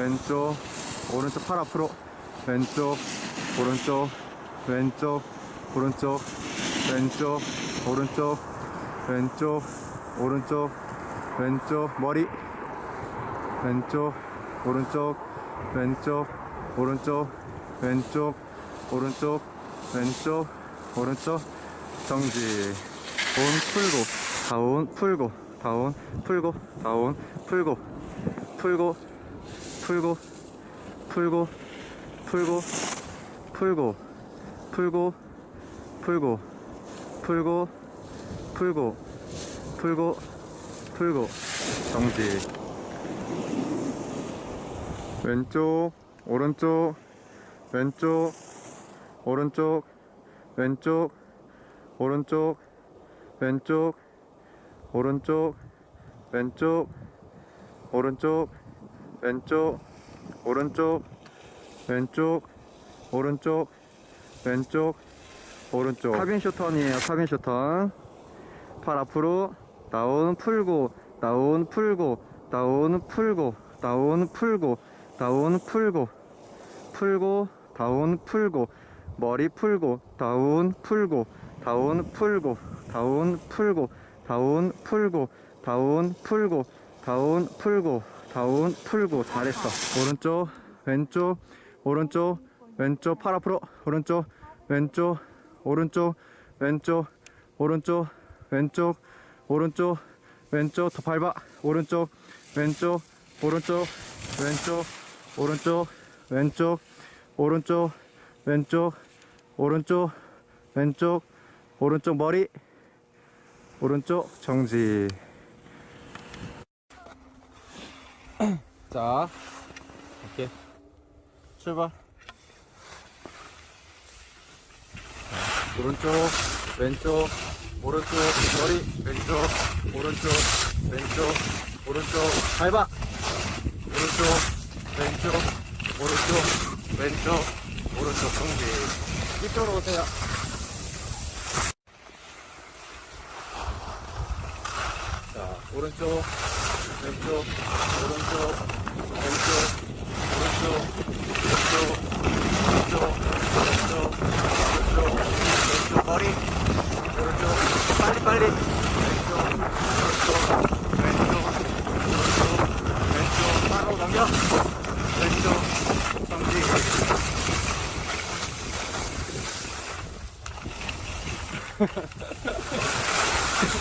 왼쪽 오른쪽 팔 앞으로. 왼쪽 오른쪽 왼쪽 오른쪽 왼쪽 오른쪽 왼쪽 오른쪽 왼쪽 머리. 왼쪽 오른쪽 왼쪽 오른쪽 왼쪽 오른쪽 왼쪽 오른쪽. 정지. 온 풀고 다운 풀고 다운 풀고 다운 풀고 풀고 풀고 풀고 풀고 풀고 풀고 풀고 풀고 풀고 풀고 풀고. 정지. 왼쪽 오른쪽 왼쪽 오른쪽 왼쪽 오른쪽 왼쪽 오른쪽 왼쪽 오른쪽 왼쪽 오른쪽 왼쪽 오른쪽 왼쪽 오른쪽 카빈 쇼턴이에요 카빈 쇼턴 팔 앞으로 다운 풀고 다운 풀고 다운 풀고 다운 풀고 다운 풀고 풀고 다운 풀고 머리 풀고 다운 풀고 다운 풀고 다운 풀고 다운 풀고 다운 풀고 다운 풀고 다운 풀고 잘했어. 오른쪽 왼쪽 오른쪽 왼쪽 팔 앞으로. 오른쪽 왼쪽 오른쪽 왼쪽 오른쪽 왼쪽 오른쪽 왼쪽. 더 밟아. 오른쪽 왼쪽 오른쪽 왼쪽 오른쪽 왼쪽 오른쪽 왼쪽 오른쪽 왼쪽 오른쪽 머리. 오른쪽 정지 자 이렇게 출발. 자, 오른쪽 왼쪽 오른쪽 머리 왼쪽 오른쪽 왼쪽 오른쪽 밟아. 오른쪽 왼쪽 오른쪽 왼쪽 오른쪽 정지. 이쪽으로 오세요. 자 오른쪽 왼쪽 오른쪽 Ha ha ha.